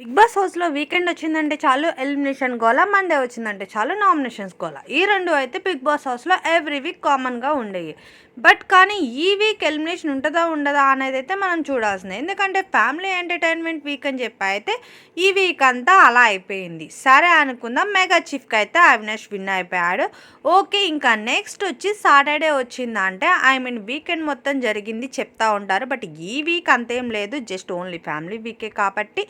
Big Boss హౌస్లో weekend వచ్చిందంటే చాలు ఎలిమినేషన్ గోల మండే వచ్చిందంటే చాలు నామినేషన్స్ గోల. ఈ రెండు అయితే బిగ్ బాస్ హౌస్లో ఎవ్రీ వీక్ కామన్గా ఉండేవి. బట్ కానీ ఈ వీక్ ఎలిమినేషన్ ఉంటుందా ఉండదా అనేది అయితే మనం చూడాల్సిందే. ఎందుకంటే ఫ్యామిలీ ఎంటర్టైన్మెంట్ వీక్ అని చెప్పి అయితే ఈ వీక్ అంతా అలా అయిపోయింది. సరే అనుకుందాం మెగా చీఫ్కి అయితే అవినాష్ విన్ అయిపోయాడు. ఓకే ఇంకా నెక్స్ట్ వచ్చి సాటర్డే వచ్చిందంటే ఐ మీన్ వీకెండ్ మొత్తం జరిగింది చెప్తా ఉంటారు. బట్ ఈ వీక్ అంతేం లేదు జస్ట్ ఓన్లీ ఫ్యామిలీ వీకే కాబట్టి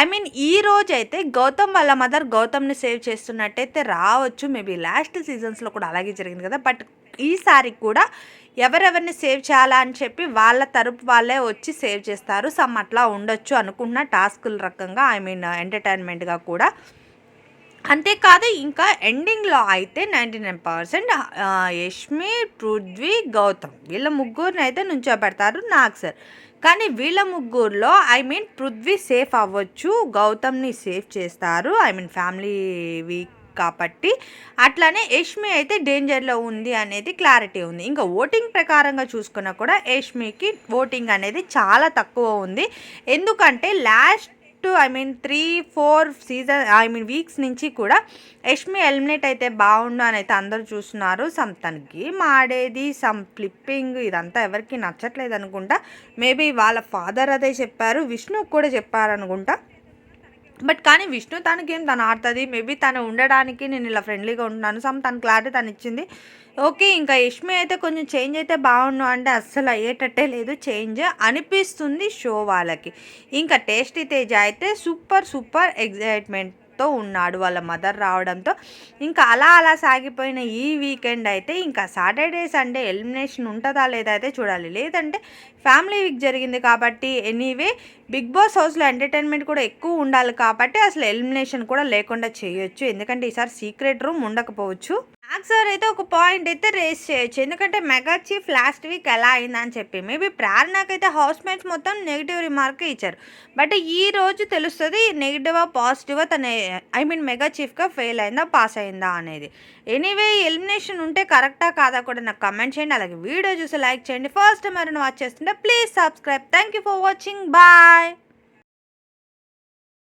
ఐ మీన్ ఈ రోజు అయితే గౌతమ్ వాళ్ళ మదర్ గౌతమ్ని సేవ్ చేస్తున్నట్టయితే రావచ్చు. మేబీ లాస్ట్ సీజన్స్లో కూడా అలాగే జరిగింది కదా. బట్ ఈసారి కూడా ఎవరెవరిని సేవ్ చేయాలా అని చెప్పి వాళ్ళ తరపు వాళ్ళే వచ్చి సేవ్ చేస్తారు. సమ్ అట్లా ఉండొచ్చు అనుకున్న టాస్కుల రకంగా ఐ మీన్ ఎంటర్టైన్మెంట్గా కూడా. అంతేకాదు ఇంకా ఎండింగ్లో అయితే ninety nine percent Yashmi Prithvi Gautam వీళ్ళ ముగ్గురిని అయితే నుంచోబెడతారు నాగ్ సార్. కానీ వీళ్ళ ముగ్గురులో ఐ మీన్ పృథ్వీ సేఫ్ అవ్వచ్చు గౌతమ్ని సేఫ్ చేస్తారు ఐ మీన్ ఫ్యామిలీ వీక్ కాబట్టి. అట్లానే యష్మి అయితే డేంజర్లో ఉంది అనేది క్లారిటీ ఉంది. ఇంకా ఓటింగ్ ప్రకారంగా చూసుకున్నా కూడా యష్మికి ఓటింగ్ అనేది చాలా తక్కువ ఉంది. ఎందుకంటే last I mean three four season I mean weeks నుంచి కూడా యష్మి ఎలిమినేట్ అయితే బాగుండు అని అయితే అందరూ చూస్తున్నారు. సమ్ తన గేమ్ ఆడేది సమ్ ఫ్లిప్పింగ్ ఇదంతా ఎవరికి నచ్చట్లేదు అనుకుంటా. మేబీ వాళ్ళ ఫాదర్ అదే చెప్పారు విష్ణు కూడా చెప్పారనుకుంటా. బట్ కానీ విష్ణు తన గేమ్ తను ఆడుతుంది. మేబీ తను ఉండడానికి నేను ఇలా ఫ్రెండ్లీగా ఉంటున్నాను. సమ్ తన క్లారిటీ తను ఇచ్చింది. ఓకే ఇంకా యష్మి అయితే కొంచెం చేంజ్ అయితే బాగుండు. అంటే అస్సలు అయ్యేటట్టే లేదు. చేంజ్ అనిపిస్తుంది షో వాళ్ళకి. ఇంకా టేస్టీ తేజ అయితే సూపర్ సూపర్ ఎగ్జైట్మెంట్ తో ఉన్నాడు వాళ్ళ మదర్ రావడంతో. ఇంకా అలా అలా సాగిపోయిన ఈ వీకెండ్ అయితే ఇంకా సాటర్డే సండే ఎలిమినేషన్ ఉంటుందా లేదా అయితే చూడాలి. లేదంటే ఫ్యామిలీ వీక్ జరిగింది కాబట్టి ఎనీవే బిగ్ బాస్ హౌస్లో ఎంటర్టైన్మెంట్ కూడా ఎక్కువ ఉండాలి కాబట్టి అసలు ఎలిమినేషన్ కూడా లేకుండా చేయొచ్చు. ఎందుకంటే ఈసారి సీక్రెట్ రూమ్ ఉండకపోవచ్చు. నాకు సార్ అయితే ఒక పాయింట్ అయితే రేస్ చేయొచ్చు. ఎందుకంటే మెగా చీఫ్ లాస్ట్ వీక్ ఎలా అయిందని చెప్పి. మేబీ ప్రేరణకైతే హౌస్ మేట్స్ మొత్తం నెగిటివ్ రిమార్క్ ఇచ్చారు. బట్ ఈ రోజు తెలుస్తుంది నెగిటివా పాజిటివా తన ఐ మీన్ మెగా చీఫ్గా ఫెయిల్ అయిందా పాస్ అయిందా అనేది. ఎనీవే ఎలిమినేషన్ ఉంటే కరెక్టా కాదా కూడా నాకు కమెంట్ చేయండి. అలాగే వీడియో చూసి లైక్ చేయండి. ఫస్ట్ టైం ఎవరైనా వాచ్ చేస్తుంటే please subscribe thank you for watching bye